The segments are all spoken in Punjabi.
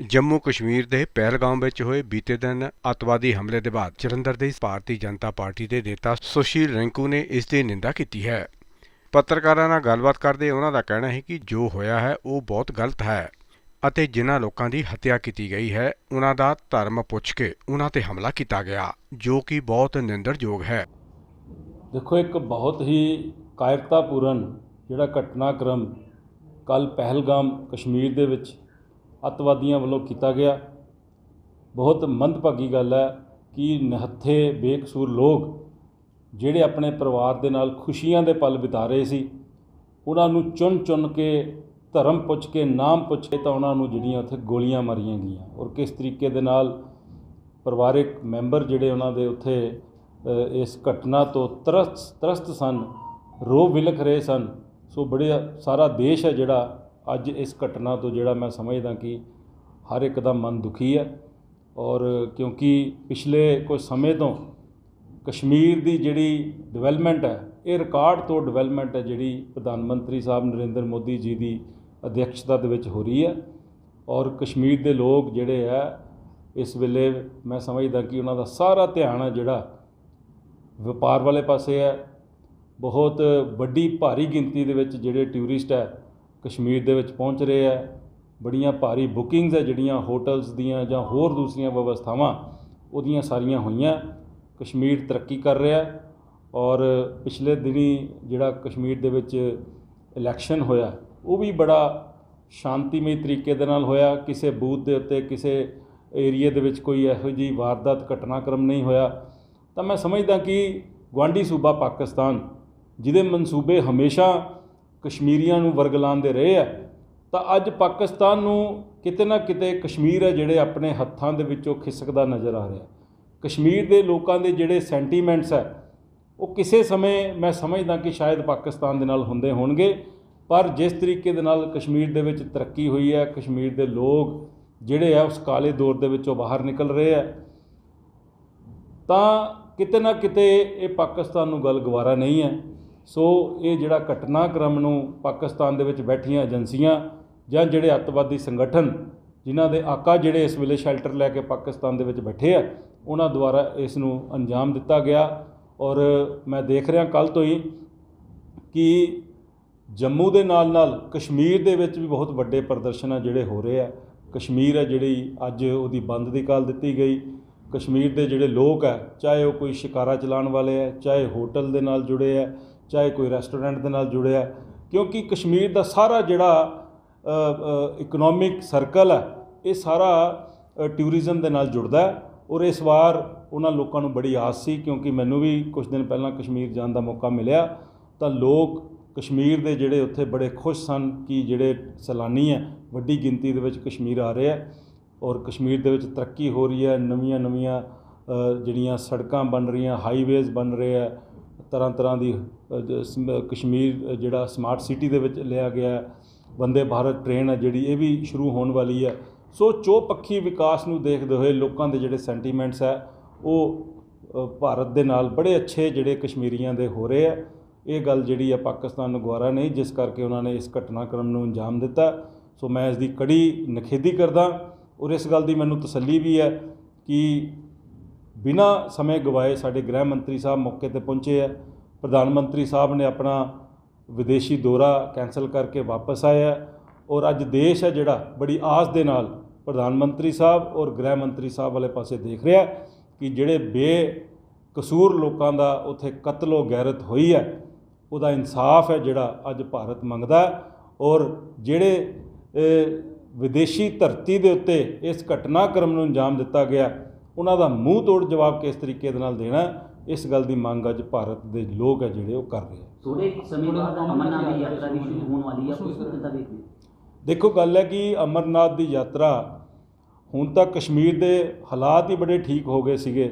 ਜੰਮੂ ਕਸ਼ਮੀਰ ਦੇ ਪਹਿਲਗਾਮ ਵਿੱਚ ਹੋਏ ਬੀਤੇ ਦਿਨ ਅੱਤਵਾਦੀ ਹਮਲੇ ਦੇ ਬਾਅਦ ਜਲੰਧਰ ਦੇ ਭਾਰਤੀ ਜਨਤਾ ਪਾਰਟੀ ਦੇ ਨੇਤਾ ਸੁਸ਼ੀਲ ਰਿੰਕੂ ਨੇ ਇਸ ਦੀ ਨਿੰਦਾ ਕੀਤੀ ਹੈ। ਪੱਤਰਕਾਰਾਂ ਨਾਲ ਗੱਲਬਾਤ ਕਰਦੇ ਉਹਨਾਂ ਦਾ ਕਹਿਣਾ ਹੈ ਕਿ ਜੋ ਹੋਇਆ ਹੈ, ਉਹ ਬਹੁਤ ਗਲਤ ਹੈ ਅਤੇ ਜਿਨ੍ਹਾਂ ਲੋਕਾਂ ਦੀ ਹੱਤਿਆ ਕੀਤੀ ਗਈ ਹੈ, ਉਹਨਾਂ ਦਾ ਧਰਮ ਪੁੱਛ ਕੇ ਉਹਨਾਂ ਤੇ ਹਮਲਾ ਕੀਤਾ ਗਿਆ, ਜੋ ਕਿ ਬਹੁਤ ਨਿੰਦਰਯੋਗ ਹੈ। ਦੇਖੋ, ਇੱਕ ਬਹੁਤ ਹੀ ਕਾਇਰਤਾਪੂਰਨ ਜਿਹੜਾ ਘਟਨਾਕ੍ਰਮ ਕੱਲ ਪਹਿਲਗਾਮ ਕਸ਼ਮੀਰ ਦੇ ਵਿੱਚ ਅੱਤਵਾਦੀਆਂ ਵੱਲੋਂ ਕੀਤਾ ਗਿਆ। ਬਹੁਤ ਮੰਦਭਾਗੀ ਗੱਲ ਹੈ ਕਿ ਨਿਹੱਥੇ ਬੇਕਸੂਰ ਲੋਕ ਜਿਹੜੇ ਆਪਣੇ ਪਰਿਵਾਰ ਦੇ ਨਾਲ ਖੁਸ਼ੀਆਂ ਦੇ ਪਲ ਬਿਤਾ ਰਹੇ ਸੀ, ਉਹਨਾਂ ਨੂੰ ਚੁਣ ਚੁਣ ਕੇ, ਧਰਮ ਪੁੱਛ ਕੇ, ਨਾਮ ਪੁੱਛ ਕੇ ਤਾਂ ਉਹਨਾਂ ਨੂੰ ਜਿਹੜੀਆਂ ਉੱਥੇ ਗੋਲੀਆਂ ਮਾਰੀਆਂ ਗਈਆਂ। ਔਰ ਕਿਸ ਤਰੀਕੇ ਦੇ ਨਾਲ ਪਰਿਵਾਰਿਕ ਮੈਂਬਰ ਜਿਹੜੇ ਉਹਨਾਂ ਦੇ ਉੱਥੇ ਇਸ ਘਟਨਾ ਤੋਂ ਤਰਸ ਤਰਸਤ ਸਨ ਰੋ ਵਿਲਖ ਰਹੇ ਸਨ। ਸੋ ਬੜੇ ਸਾਰਾ ਦੇਸ਼ ਹੈ ਜਿਹੜਾ ਅੱਜ ਇਸ ਘਟਨਾ ਤੋਂ ਜਿਹੜਾ ਮੈਂ ਸਮਝਦਾ ਕਿ ਹਰ ਇੱਕ ਦਾ ਮਨ ਦੁਖੀ ਹੈ ਔਰ ਕਿਉਂਕਿ ਪਿਛਲੇ ਕੁਝ ਸਮੇਂ ਤੋਂ ਕਸ਼ਮੀਰ ਦੀ ਜਿਹੜੀ ਡਿਵੈਲਪਮੈਂਟ ਹੈ, ਇਹ ਰਿਕਾਰਡ ਤੋਂ ਡਿਵੈਲਪਮੈਂਟ ਹੈ ਜਿਹੜੀ ਪ੍ਰਧਾਨ ਮੰਤਰੀ ਸਾਹਿਬ ਨਰਿੰਦਰ ਮੋਦੀ ਜੀ ਦੀ ਅਧਿਕਸ਼ਤਾ ਦੇ ਵਿੱਚ ਹੋ ਰਹੀ ਹੈ ਔਰ ਕਸ਼ਮੀਰ ਦੇ ਲੋਕ ਜਿਹੜੇ ਹੈ, ਇਸ ਵੇਲੇ ਮੈਂ ਸਮਝਦਾ ਕਿ ਉਹਨਾਂ ਦਾ ਸਾਰਾ ਧਿਆਨ ਹੈ ਜਿਹੜਾ ਵਪਾਰ ਵਾਲੇ ਪਾਸੇ ਹੈ। ਬਹੁਤ ਵੱਡੀ ਭਾਰੀ ਗਿਣਤੀ ਦੇ ਵਿੱਚ ਜਿਹੜੇ ਟੂਰਿਸਟ ਹੈ ਕਸ਼ਮੀਰ ਦੇ ਵਿੱਚ ਪਹੁੰਚ ਰਹੇ ਹੈ। ਬੜੀਆਂ ਭਾਰੀ ਬੁਕਿੰਗਸ ਹੈ ਜਿਹੜੀਆਂ ਹੋਟਲਸ ਦੀਆਂ ਜਾਂ ਹੋਰ ਦੂਸਰੀਆਂ ਵਿਵਸਥਾਵਾਂ ਉਹਦੀਆਂ ਸਾਰੀਆਂ ਹੋਈਆਂ। ਕਸ਼ਮੀਰ ਤਰੱਕੀ ਕਰ ਰਿਹਾ ਔਰ ਪਿਛਲੇ ਦਿਨੀ ਜਿਹੜਾ ਕਸ਼ਮੀਰ ਦੇ ਵਿੱਚ ਇਲੈਕਸ਼ਨ ਹੋਇਆ, ਉਹ ਵੀ ਬੜਾ ਸ਼ਾਂਤੀਮਈ ਤਰੀਕੇ ਦੇ ਨਾਲ ਹੋਇਆ। ਕਿਸੇ ਬੂਥ ਦੇ ਉੱਤੇ, ਕਿਸੇ ਏਰੀਏ ਦੇ ਵਿੱਚ ਕੋਈ ਇਹੋ ਜਿਹੀ ਵਾਰਦਾਤ, ਘਟਨਾਕ੍ਰਮ ਨਹੀਂ ਹੋਇਆ। ਤਾਂ ਮੈਂ ਸਮਝਦਾ ਕਿ ਗਵਾਂਢੀ ਸੂਬਾ ਪਾਕਿਸਤਾਨ, ਜਿਹਦੇ ਮਨਸੂਬੇ ਹਮੇਸ਼ਾ ਕਸ਼ਮੀਰੀਆਂ ਨੂੰ ਵਰਗਲਾਉਂਦੇ ਰਹੇ ਆ, ਤਾਂ ਅੱਜ ਪਾਕਿਸਤਾਨ ਨੂੰ ਕਿਤੇ ਨਾ ਕਿਤੇ ਕਸ਼ਮੀਰ ਹੈ ਜਿਹੜੇ ਆਪਣੇ ਹੱਥਾਂ ਦੇ ਵਿੱਚੋਂ ਖਿਸਕਦਾ ਨਜ਼ਰ ਆ ਰਿਹਾ। ਕਸ਼ਮੀਰ ਦੇ ਲੋਕਾਂ ਦੇ ਜਿਹੜੇ ਸੈਂਟੀਮੈਂਟਸ ਹੈ ਉਹ ਕਿਸੇ ਸਮੇਂ ਮੈਂ ਸਮਝਦਾ ਕਿ ਸ਼ਾਇਦ ਪਾਕਿਸਤਾਨ ਦੇ ਨਾਲ ਹੁੰਦੇ ਹੋਣਗੇ, ਪਰ ਜਿਸ ਤਰੀਕੇ ਦੇ ਨਾਲ ਕਸ਼ਮੀਰ ਦੇ ਵਿੱਚ ਤਰੱਕੀ ਹੋਈ ਹੈ ਕਸ਼ਮੀਰ ਦੇ ਲੋਕ ਜਿਹੜੇ ਆ ਉਸ ਕਾਲੇ ਦੌਰ ਦੇ ਵਿੱਚੋਂ ਬਾਹਰ ਨਿਕਲ ਰਹੇ ਆ, ਤਾਂ ਕਿਤੇ ਨਾ ਕਿਤੇ ਇਹ ਪਾਕਿਸਤਾਨ ਨੂੰ ਗੱਲ ਗਵਾਰਾ ਨਹੀਂ ਹੈ ਸੋ ਇਹ ਜਿਹੜਾ ਘਟਨਾਕ੍ਰਮ ਨੂੰ ਪਾਕਿਸਤਾਨ ਦੇ ਵਿੱਚ ਬੈਠੀਆਂ ਏਜੰਸੀਆਂ ਜਾਂ ਜਿਹੜੇ ਅੱਤਵਾਦੀ ਸੰਗਠਨ ਜਿਨ੍ਹਾਂ ਦੇ ਆਕਾ ਜਿਹੜੇ ਇਸ ਵੇਲੇ ਸ਼ੈਲਟਰ ਲੈ ਕੇ ਪਾਕਿਸਤਾਨ ਦੇ ਵਿੱਚ ਬੈਠੇ ਆ, ਉਹਨਾਂ ਦੁਆਰਾ ਇਸ ਨੂੰ ਅੰਜਾਮ ਦਿੱਤਾ ਗਿਆ। ਔਰ ਮੈਂ ਦੇਖ ਰਿਹਾ ਕੱਲ ਤੋਂ ਹੀ ਕਿ ਜੰਮੂ ਦੇ ਨਾਲ ਨਾਲ ਕਸ਼ਮੀਰ ਦੇ ਵਿੱਚ ਵੀ ਬਹੁਤ ਵੱਡੇ ਪ੍ਰਦਰਸ਼ਨ ਆ ਜਿਹੜੇ ਹੋ ਰਹੇ ਆ। ਕਸ਼ਮੀਰ ਹੈ ਜਿਹੜੀ ਅੱਜ ਉਹਦੀ ਬੰਦ ਦੀ ਕਾਲ ਦਿੱਤੀ ਗਈ। ਕਸ਼ਮੀਰ ਦੇ ਜਿਹੜੇ ਲੋਕ ਹੈ ਚਾਹੇ ਉਹ ਕੋਈ ਸ਼ਿਕਾਰਾ ਚਲਾਉਣ ਵਾਲੇ ਹੈ ਚਾਹੇ ਹੋਟਲ ਦੇ ਨਾਲ ਜੁੜੇ ਹੈ ਚਾਹੇ ਕੋਈ ਰੈਸਟੋਰੈਂਟ ਦੇ ਨਾਲ ਜੁੜਿਆ ਕਿਉਂਕਿ ਕਸ਼ਮੀਰ ਦਾ ਸਾਰਾ ਜਿਹੜਾ ਇਕਨੋਮਿਕ ਸਰਕਲ ਹੈ, ਇਹ ਸਾਰਾ ਟੂਰਿਜ਼ਮ ਦੇ ਨਾਲ ਜੁੜਦਾ ਹੈ ਔਰ ਇਸ ਵਾਰ ਉਹਨਾਂ ਲੋਕਾਂ ਨੂੰ ਬੜੀ ਆਸ ਸੀ ਕਿਉਂਕਿ ਮੈਨੂੰ ਵੀ ਕੁਝ ਦਿਨ ਪਹਿਲਾਂ ਕਸ਼ਮੀਰ ਜਾਣ ਦਾ ਮੌਕਾ ਮਿਲਿਆ, ਤਾਂ ਲੋਕ ਕਸ਼ਮੀਰ ਦੇ ਜਿਹੜੇ ਉੱਥੇ ਬੜੇ ਖੁਸ਼ ਸਨ ਕਿ ਜਿਹੜੇ ਸੈਲਾਨੀ ਹੈ, ਵੱਡੀ ਗਿਣਤੀ ਦੇ ਵਿੱਚ ਕਸ਼ਮੀਰ ਆ ਰਹੇ ਹੈ ਔਰ ਕਸ਼ਮੀਰ ਦੇ ਵਿੱਚ ਤਰੱਕੀ ਹੋ ਰਹੀ ਹੈ ਨਵੀਆਂ ਨਵੀਆਂ ਜਿਹੜੀਆਂ ਸੜਕਾਂ ਬਣ ਰਹੀਆਂ ਹਾਈਵੇਜ਼ ਬਣ ਰਹੇ ਹੈ ਤਰ੍ਹਾਂ ਤਰ੍ਹਾਂ ਦੀ ਸਮ- ਕਸ਼ਮੀਰ ਜਿਹੜਾ ਸਮਾਰਟ ਸਿਟੀ ਦੇ ਵਿੱਚ ਲਿਆ ਗਿਆ ਵੰਦੇ ਭਾਰਤ ਟ੍ਰੇਨ ਹੈ ਜਿਹੜੀ, ਇਹ ਵੀ ਸ਼ੁਰੂ ਹੋਣ ਵਾਲੀ ਹੈ। ਸੋ ਚੌਪੱਖੀ ਵਿਕਾਸ ਨੂੰ ਦੇਖਦੇ ਹੋਏ ਲੋਕਾਂ ਦੇ ਜਿਹੜੇ ਸੈਂਟੀਮੈਂਟਸ ਹੈ, ਉਹ ਭਾਰਤ ਦੇ ਨਾਲ ਬੜੇ ਅੱਛੇ ਜਿਹੜੇ ਕਸ਼ਮੀਰੀਆਂ ਦੇ ਹੋ ਰਹੇ ਆ ਇਹ ਗੱਲ ਜਿਹੜੀ ਆ ਪਾਕਿਸਤਾਨ ਨੂੰ ਗਵਾਰਾ ਨਹੀਂ, ਜਿਸ ਕਰਕੇ ਉਹਨਾਂ ਨੇ ਇਸ ਘਟਨਾਕ੍ਰਮ ਨੂੰ ਅੰਜਾਮ ਦਿੱਤਾ। ਸੋ ਮੈਂ ਇਸ ਦੀ ਕੜੀ ਨਿਖੇਧੀ ਕਰਦਾ ਔਰ ਇਸ ਗੱਲ ਦੀ ਮੈਨੂੰ ਤਸੱਲੀ ਵੀ ਹੈ ਕਿ ਬਿਨਾਂ ਸਮੇਂ ਗਵਾਏ ਸਾਡੇ ਗ੍ਰਹਿ ਮੰਤਰੀ ਸਾਹਿਬ ਮੌਕੇ ਤੇ ਪਹੁੰਚੇ ਹੈ ਪ੍ਰਧਾਨ ਮੰਤਰੀ ਸਾਹਿਬ ਨੇ ਆਪਣਾ ਵਿਦੇਸ਼ੀ ਦੌਰਾ ਕੈਂਸਲ ਕਰਕੇ ਵਾਪਸ ਆਇਆ ਔਰ ਅੱਜ ਦੇਸ਼ ਹੈ ਜਿਹੜਾ ਬੜੀ ਆਸ ਦੇ ਨਾਲ ਪ੍ਰਧਾਨ ਮੰਤਰੀ ਸਾਹਿਬ ਔਰ ਗ੍ਰਹਿ ਮੰਤਰੀ ਸਾਹਿਬ ਵਾਲੇ ਪਾਸੇ ਦੇਖ ਰਿਹਾ ਕਿ ਜਿਹੜੇ ਬੇਕਸੂਰ ਲੋਕਾਂ ਦਾ ਉੱਥੇ ਕਤਲੋ ਗੈਰਤ ਹੋਈ ਹੈ, ਉਹਦਾ ਇਨਸਾਫ ਹੈ ਜਿਹੜਾ ਅੱਜ ਭਾਰਤ ਮੰਗਦਾ ਔਰ ਜਿਹੜੇ ਵਿਦੇਸ਼ੀ ਧਰਤੀ ਦੇ ਉੱਤੇ ਇਸ ਘਟਨਾਕ੍ਰਮ ਨੂੰ ਅੰਜਾਮ ਦਿੱਤਾ ਗਿਆ ਉਹਨਾਂ ਦਾ ਮੂੰਹ ਤੋੜ ਜਵਾਬ ਕਿਸ ਤਰੀਕੇ ਦੇ ਨਾਲ ਦੇਣਾ ਇਸ ਗੱਲ ਦੀ ਮੰਗ ਅੱਜ ਭਾਰਤ ਦੇ ਲੋਕ ਹੈ ਜਿਹੜੇ ਉਹ ਕਰ ਰਹੇ ਹੈ ਥੋੜੇ ਸਮੇਂ ਬਾਅਦ ਅਮਰਨਾਥ ਦੀ ਯਾਤਰਾ ਵੀ ਸ਼ੁਰੂ ਹੋਣ ਵਾਲੀ ਹੈ ਉਸ ਨੂੰ ਕਿੱਦਾਂ ਦੇਖਦੇ ਹੋ? ਦੇਖੋ ਗੱਲ ਹੈ ਕਿ ਅਮਰਨਾਥ ਦੀ ਯਾਤਰਾ ਹੁਣ ਤੱਕ ਕਸ਼ਮੀਰ ਦੇ ਹਾਲਾਤ ਹੀ ਬੜੇ ਠੀਕ ਹੋ ਗਏ ਸੀਗੇ।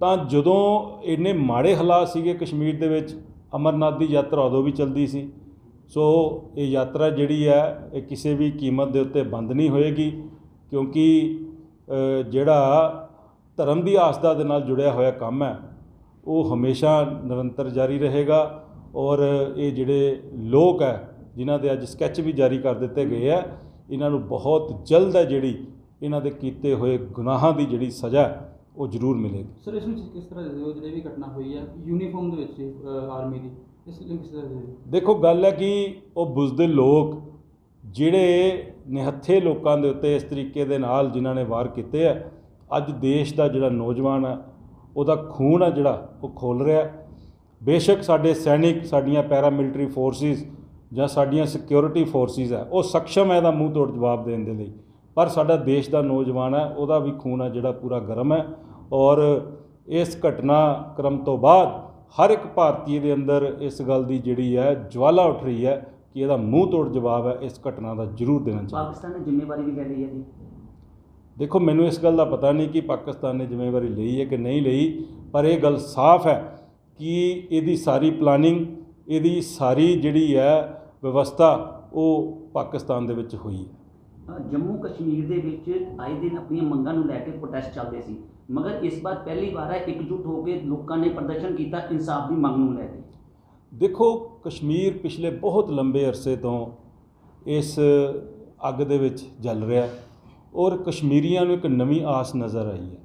ਤਾਂ ਜਦੋਂ ਇੰਨੇ ਮਾੜੇ ਹਾਲਾਤ ਸੀਗੇ ਕਸ਼ਮੀਰ ਦੇ ਵਿੱਚ ਅਮਰਨਾਥ ਦੀ ਯਾਤਰਾ ਉਦੋਂ ਵੀ ਚਲਦੀ ਸੀ। ਸੋ ਇਹ ਯਾਤਰਾ ਜਿਹੜੀ ਹੈ ਇਹ ਕਿਸੇ ਵੀ ਕੀਮਤ ਦੇ ਉੱਤੇ ਬੰਦ ਨਹੀਂ ਹੋਏਗੀ ਕਿਉਂਕਿ ਜਿਹੜਾ ਧਰਮ ਦੀ ਆਸਥਾ ਦੇ ਨਾਲ ਜੁੜਿਆ ਹੋਇਆ ਕੰਮ ਹੈ ਉਹ ਹਮੇਸ਼ਾ ਨਿਰੰਤਰ ਜਾਰੀ ਰਹੇਗਾ ਔਰ ਇਹ ਜਿਹੜੇ ਲੋਕ ਹੈ ਜਿਨ੍ਹਾਂ ਦੇ ਅੱਜ ਸਕੈਚ ਵੀ ਜਾਰੀ ਕਰ ਦਿੱਤੇ ਗਏ ਹੈ ਇਹਨਾਂ ਨੂੰ ਬਹੁਤ ਜਲਦ ਹੈ ਜਿਹੜੀ ਇਹਨਾਂ ਦੇ ਕੀਤੇ ਹੋਏ ਗੁਨਾਹਾਂ ਦੀ ਜਿਹੜੀ ਸਜ਼ਾ ਉਹ ਜ਼ਰੂਰ ਮਿਲੇਗੀ। ਸਰ ਇਸ ਵਿੱਚ ਕਿਸ ਤਰ੍ਹਾਂ ਦੇ ਜਿਹੜੇ ਵੀ ਘਟਨਾ ਹੋਈ ਹੈ? ਯੂਨੀਫਾਰਮ ਦੇ ਵਿੱਚ ਆਰਮੀ ਦੀ ਇਸ ਲਈ ਕਿਸ ਤਰ੍ਹਾਂ ਦੇਖੋ ਗੱਲ ਹੈ ਕਿ ਉਹ ਬੁਜ਼ਦਿਲ ਲੋਕ ਜਿਹੜੇ ਨਿਹੱਥੇ ਲੋਕਾਂ ਦੇ ਉੱਤੇ ਇਸ ਤਰੀਕੇ ਦੇ ਨਾਲ ਜਿਨ੍ਹਾਂ ਨੇ ਵਾਰ ਕੀਤੇ ਆ ਅੱਜ ਦੇਸ਼ ਦਾ ਜਿਹੜਾ ਨੌਜਵਾਨ ਹੈ ਉਹਦਾ ਖੂਨ ਹੈ ਜਿਹੜਾ, ਉਹ ਖੋਲ ਰਿਹਾ। ਬੇਸ਼ੱਕ ਸਾਡੇ ਸੈਨਿਕ, ਸਾਡੀਆਂ ਪੈਰਾ ਮਿਲਟਰੀ ਫੋਰਸਿਸ ਜਾਂ ਸਾਡੀਆਂ ਸਿਕਿਉਰਿਟੀ ਫੋਰਸਿਸ ਹੈ ਉਹ ਸક્ષਮ ਹੈ ਇਹਦਾ ਮੂੰਹ ਤੋੜ ਜਵਾਬ ਦੇਣ ਦੇ ਲਈ। ਪਰ ਸਾਡਾ ਦੇਸ਼ ਦਾ ਨੌਜਵਾਨ ਹੈ ਉਹਦਾ ਵੀ ਖੂਨ ਹੈ ਜਿਹੜਾ ਪੂਰਾ ਗਰਮ ਹੈ ਔਰ ਇਸ ਘਟਨਾ ਕ੍ਰਮ ਤੋਂ ਬਾਅਦ ਹਰ ਇੱਕ ਭਾਰਤੀ ਦੇ ਅੰਦਰ ਇਸ ਗੱਲ ਦੀ ਜਿਹੜੀ ਹੈ ਜਵਾਲਾ ਉੱਠ ਰਹੀ ਹੈ ਕਿ ਇਹਦਾ ਮੂੰਹ ਤੋੜ ਜਵਾਬ ਹੈ ਇਸ ਘਟਨਾ ਦਾ ਜ਼ਰੂਰ ਦੇਣਾ ਚਾਹੀਦਾ। ਪਾਕਿਸਤਾਨ ਨੇ ਜ਼ਿੰਮੇਵਾਰੀ ਵੀ ਲੈ ਲਈ ਹੈ ਜੀ। ਦੇਖੋ ਮੈਨੂੰ ਇਸ ਗੱਲ ਦਾ ਪਤਾ ਨਹੀਂ ਕਿ ਪਾਕਿਸਤਾਨ ਨੇ ਜ਼ਿੰਮੇਵਾਰੀ ਲਈ ਹੈ ਕਿ ਨਹੀਂ ਲਈ ਪਰ ਇਹ ਗੱਲ ਸਾਫ਼ ਹੈ ਕਿ ਇਹਦੀ ਸਾਰੀ ਪਲਾਨਿੰਗ ਇਹਦੀ ਸਾਰੀ ਜਿਹੜੀ ਹੈ ਵਿਵਸਥਾ ਉਹ ਪਾਕਿਸਤਾਨ ਦੇ ਵਿੱਚ ਹੋਈ ਹੈ। ਜੰਮੂ ਕਸ਼ਮੀਰ ਦੇ ਵਿੱਚ ਆਏ ਦਿਨ ਆਪਣੀਆਂ ਮੰਗਾਂ ਨੂੰ ਲੈ ਕੇ ਪ੍ਰੋਟੈਸਟ ਚੱਲਦੇ ਸੀ ਮਗਰ ਇਸ ਵਾਰ ਪਹਿਲੀ ਵਾਰ ਹੈ ਇਕਜੁੱਟ ਹੋ ਕੇ ਲੋਕਾਂ ਨੇ ਪ੍ਰਦਰਸ਼ਨ ਕੀਤਾ ਇਨਸਾਫ ਦੀ ਮੰਗ ਨੂੰ ਲੈ ਕੇ। ਦੇਖੋ ਕਸ਼ਮੀਰ ਪਿਛਲੇ ਬਹੁਤ ਲੰਬੇ ਅਰਸੇ ਤੋਂ ਇਸ ਅੱਗ ਦੇ ਵਿੱਚ ਜਲ ਰਿਹਾ ਹੈ। ਔਰ ਕਸ਼ਮੀਰੀਆਂ ਨੂੰ ਇੱਕ ਨਵੀਂ ਆਸ ਨਜ਼ਰ ਆਈ ਹੈ।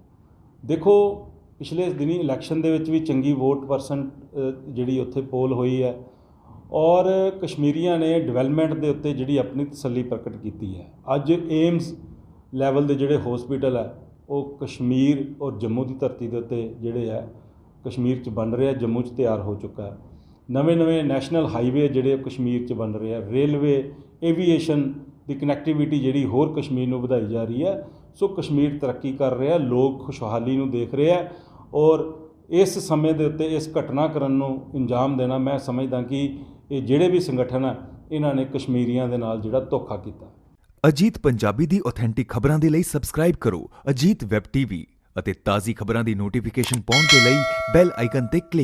ਦੇਖੋ, ਪਿਛਲੇ ਦਿਨੀ ਇਲੈਕਸ਼ਨ ਦੇ ਵਿੱਚ ਵੀ ਚੰਗੀ ਵੋਟ ਪਰਸੈਂਟ ਜਿਹੜੀ ਉੱਥੇ ਪੋਲ ਹੋਈ ਹੈ ਔਰ ਕਸ਼ਮੀਰੀਆਂ ਨੇ ਡਿਵੈਲਪਮੈਂਟ ਦੇ ਉੱਤੇ ਜਿਹੜੀ ਆਪਣੀ ਤਸੱਲੀ ਪ੍ਰਗਟ ਕੀਤੀ ਹੈ। ਅੱਜ ਏਮਸ ਲੈਵਲ ਦੇ ਜਿਹੜੇ ਹਸਪੀਟਲ ਹੈ, ਉਹ ਕਸ਼ਮੀਰ ਔਰ ਜੰਮੂ ਦੀ ਧਰਤੀ ਦੇ ਉੱਤੇ ਜਿਹੜੇ ਹੈ, ਕਸ਼ਮੀਰ 'ਚ ਬਣ ਰਿਹਾ, ਜੰਮੂ 'ਚ ਤਿਆਰ ਹੋ ਚੁੱਕਾ ਹੈ। ਨਵੇਂ-ਨਵੇਂ ਨੈਸ਼ਨਲ ਹਾਈਵੇ ਜਿਹੜੇ ਕਸ਼ਮੀਰ 'ਚ ਬਣ ਰਹੇ ਆ, ਰੇਲਵੇ, ਏਵੀਏਸ਼ਨ ਦੀ ਕਨੈਕਟੀਵਿਟੀ ਜਿਹੜੀ ਹੋਰ ਕਸ਼ਮੀਰ ਨੂੰ ਵਧਾਈ ਜਾ ਰਹੀ ਹੈ। ਸੋ ਕਸ਼ਮੀਰ ਤਰੱਕੀ ਕਰ ਰਿਹਾ, ਲੋਕ ਖੁਸ਼ਹਾਲੀ ਨੂੰ ਦੇਖ ਰਹੇ ਆ ਔਰ ਇਸ ਸਮੇਂ ਦੇ ਉੱਤੇ ਇਸ ਘਟਨਾਕ੍ਰਮ ਨੂੰ ਅੰਜਾਮ ਦੇਣਾ ਮੈਂ ਸਮਝਦਾ ਕਿ ਇਹ ਜਿਹੜੇ ਵੀ ਸੰਗਠਨ ਆ, ਇਹਨਾਂ ਨੇ ਕਸ਼ਮੀਰੀਆਂ ਦੇ ਨਾਲ ਜਿਹੜਾ ਧੋਖਾ ਕੀਤਾ। ਅਜੀਤ ਪੰਜਾਬੀ ਦੀ ਆਥੈਂਟਿਕ ਖਬਰਾਂ ਦੇ ਲਈ ਸਬਸਕ੍ਰਾਈਬ ਕਰੋ ਅਜੀਤ ਵੈਬ ਟੀਵੀ ਅਤੇ ਤਾਜ਼ੀ ਖਬਰਾਂ ਦੀ ਨੋਟੀਫਿਕੇਸ਼ਨ ਪਾਉਣ ਦੇ ਲਈ ਬੈਲ ਆਈਕਨ ਤੇ ਕਲਿੱਕ